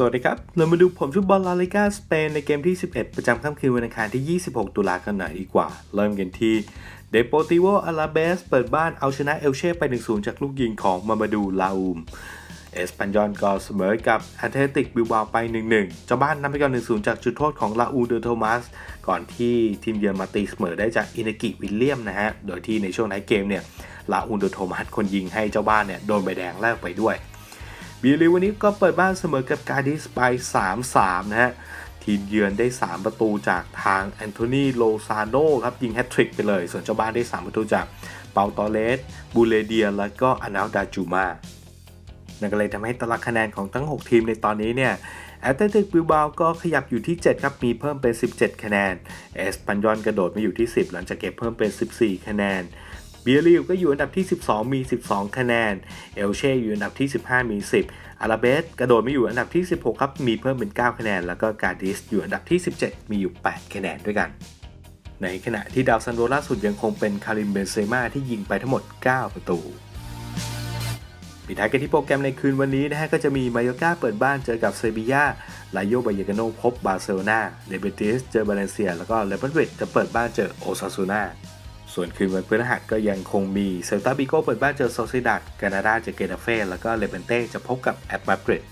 สวัสดีครับ เรามาดูผลฟุตบอลลาลิกาสเปนในเกมที่ 11 ประจำค่ำคืนวันอังคารที่ 26 ตุลาคมหน่อยดีกว่า เริ่มกันที่เดโปติโวอาราเบสเปิดบ้านเอาชนะเอลเช่ไป 1-0 จากลูกยิงของมามาดูลาอูม เอสปันยอนก็เสมอกับแอตเลติกบิลบาไป 1-1 เจ้าบ้านนำไปก่อน 1-0 จากจุดโทษของลาอูเดอโทมัส ก่อนที่ทีมเยือนมาตีเสมอได้จากอินากิวิลเลียมนะฮะ โดยที่ในช่วงท้ายเกมเนี่ยลาอูเดอโทมัสคนยิงให้เจ้าบ้านเนี่ยโดนใบแดงแลกไปด้วย บีลิวันนี้ก็เปิดบ้านเสมอกับการดิสไป3-3 นะฮะ ทีมเยือนได้ 3 ประตูจากทางแอนโทนีโลซาโนครับ ยิงแฮตทริกไปเลย ส่วนเจ้าบ้านได้ 3 ประตูจากเปาตอเลส บูเลเดีย แล้วก็อนาลดาจูมานั่นก็เลยทำให้ตารางคะแนนของทั้ง 6 ทีมในตอนนี้เนี่ยแอตเลติกบิลบาก็ขยับอยู่ที่ 7 ครับ มีเพิ่มเป็น 17 คะแนน เอสปันยอนกระโดดมาอยู่ที่ 10 หลังจากเก็บเพิ่มเป็น 14 คะแนน บียริวก็อยู่อันดับที่ 12 มี 12 คะแนน เอลเช่อยู่อันดับที่ 15 มี 10 อาราเบสกระโดดมาอยู่อันดับที่ 16 ครับ มีเพิ่มเป็น 9 คะแนน แล้วก็กาดิสอยู่อันดับที่ 17 มีอยู่ 8 คะแนนด้วยกัน ในขณะที่ดาวซันโดล่าสุดยังคงเป็นคาริมเบนเซม่าที่ยิงไปทั้งหมด 9 ประตูปิดท้ายกันที่โปรแกรมในคืนวันนี้นะฮะก็จะมีมาโยกาเปิดบ้านเจอกับเซบียาลาโยบายกาโนพบบาร์เซโลนาเดเบติสเจอบาเลนเซีย แล้วก็เลบันเวดจะเปิดบ้านเจอโอซาซูนา ส่วนคืนวันพฤหัสก็ยังคงมีเซลตาบิโกเปิดบ้านเจอโซซิดัดกานาดาเจอเกนาเฟ่แล้วก็เลเบนเต้จะพบกับแอตมาดริด